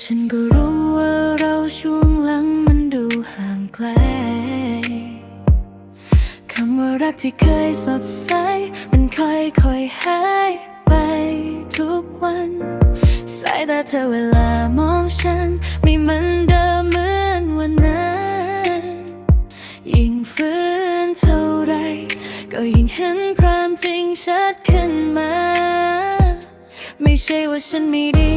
ฉันก็รู้ว่าเราช่วงหลังมันดูห่างไกล คำว่ารักที่เคยสดใส มันค่อยค่อยหายไปทุกวัน สายตาเธอเวลามองฉันไม่มันเดิม ก็ยิ่งเห็นความจริงชัดขึ้นมา ไม่ใช่ว่าฉันไม่ดี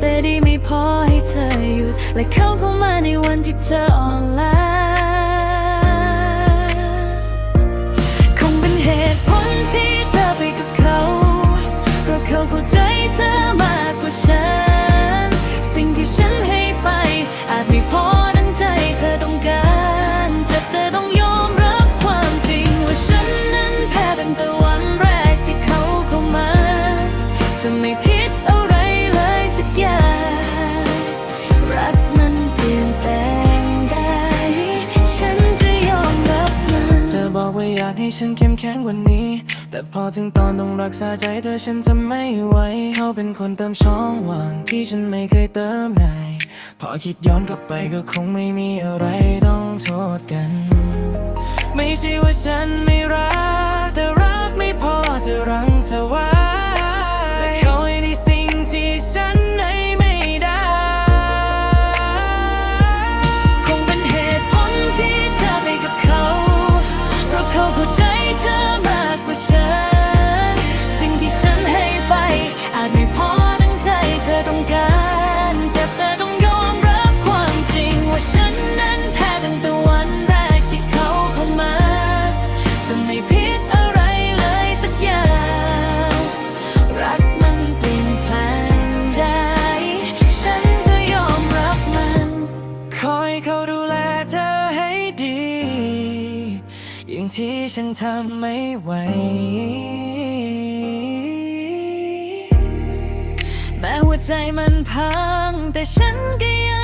แต่ดีไม่พอให้เธออยู่ และเข้าเข้ามาในวันที่เธอ ไม่ผิดอะไรเลยสักอย่าง รักมันเปลี่ยนแปลงได้ ฉันก็ยอมรับมันเธอบอกว่าอยากให้ฉันเข้มแข็งกว่านี้ แต่พอถึงตอนต้องรักษาใจเธอฉันจะไม่ไหวเขาเป็นคนเติมช่องว่างที่ฉันไม่เคยเติมในพอคิดย้อนกลับไปก็คงไม่มีอะไรต้องโทษกัน ไม่ใช่ว่าฉันไม่รัก ที่ฉันทำไม่ไหว แม้หัวใจมันพัง แต่ฉันก็ยัง